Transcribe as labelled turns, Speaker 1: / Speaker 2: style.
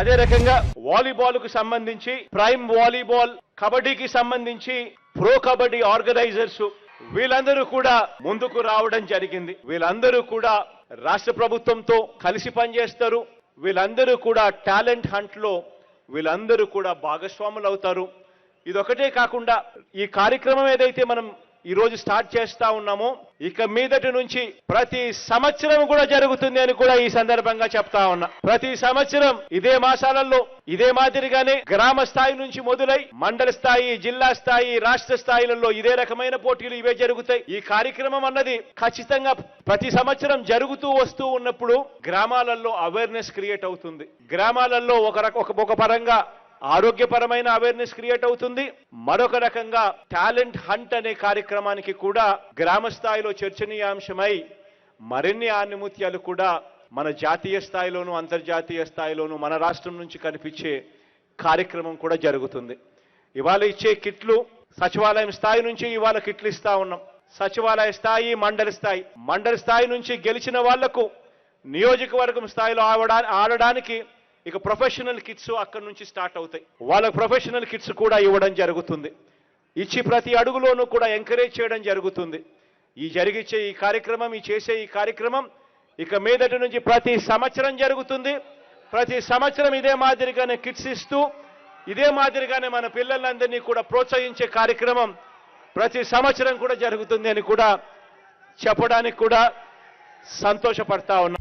Speaker 1: అదే రకంగా వాలీబాల్కు సంబంధించి ప్రైమ్ వాలీబాల్ కబడ్డీకి సంబంధించి ప్రో కబడ్డీ ఆర్గనైజర్స్ వీళ్ళందరూ కూడా ముందుకు రావడం జరిగింది. వీళ్ళందరూ కూడా రాష్ట్ర ప్రభుత్వంతో కలిసి పనిచేస్తారు. వీళ్ళందరూ కూడా టాలెంట్ హంట్లో వీళ్ళందరూ కూడా భాగస్వాములు అవుతారు ఇదొకటే కాకుండా ఈ కార్యక్రమం ఏదైతే మనం ఈ రోజు స్టార్ట్ చేస్తా ఉన్నాము. ఇక మీదటి నుంచి ప్రతి సంవత్సరం కూడా జరుగుతుంది అని కూడా ఈ సందర్భంగా చెప్తా ఉన్నా. ప్రతి సంవత్సరం ఇదే మాసాలలో ఇదే మాదిరిగానే గ్రామ స్థాయి నుంచి మొదలై మండల స్థాయి జిల్లా స్థాయి రాష్ట్ర స్థాయిలలో ఇదే రకమైన పోటీలు ఇవే జరుగుతాయి. ఈ కార్యక్రమం అన్నది ఖచ్చితంగా ప్రతి సంవత్సరం జరుగుతూ వస్తూ ఉన్నప్పుడు గ్రామాలలో అవేర్నెస్ క్రియేట్ అవుతుంది. గ్రామాలలో ఒక రక ఒక- ఒక పరంగా ఆరోగ్యపరమైన అవేర్నెస్ క్రియేట్ అవుతుంది. మరొక రకంగా టాలెంట్ హంట్ అనే కార్యక్రమానికి కూడా గ్రామ స్థాయిలో చర్చనీయాంశమై మరిన్ని ఆనిముత్యాలు కూడా మన జాతీయ స్థాయిలోనూ అంతర్జాతీయ స్థాయిలోనూ మన రాష్ట్రం నుంచి కనిపించే కార్యక్రమం కూడా జరుగుతుంది. ఇవాళ ఇచ్చే కిట్లు సచివాలయం స్థాయి నుంచి ఇవాళ కిట్లు ఇస్తా ఉన్నాం. సచివాలయ స్థాయి మండలి స్థాయి. మండలి స్థాయి నుంచి గెలిచిన వాళ్ళకు నియోజకవర్గం స్థాయిలో ఆడడానికి ఇక ప్రొఫెషనల్ కిట్స్ అక్కడి నుంచి స్టార్ట్ అవుతాయి. వాళ్ళకు ప్రొఫెషనల్ కిట్స్ కూడా ఇవ్వడం జరుగుతుంది. ఇచ్చి ప్రతి అడుగులోనూ కూడా ఎంకరేజ్ చేయడం జరుగుతుంది. ఈ జరిగిచ్చే ఈ కార్యక్రమం ఈ చేసే ఈ కార్యక్రమం ఇక మీదటి నుంచి ప్రతి సంవత్సరం జరుగుతుంది. ప్రతి సంవత్సరం ఇదే మాదిరిగానే కిట్స్ ఇస్తూ ఇదే మాదిరిగానే మన పిల్లలందరినీ కూడా ప్రోత్సహించే కార్యక్రమం ప్రతి సంవత్సరం కూడా జరుగుతుంది అని కూడా చెప్పడానికి కూడా సంతోషపడతా ఉన్నా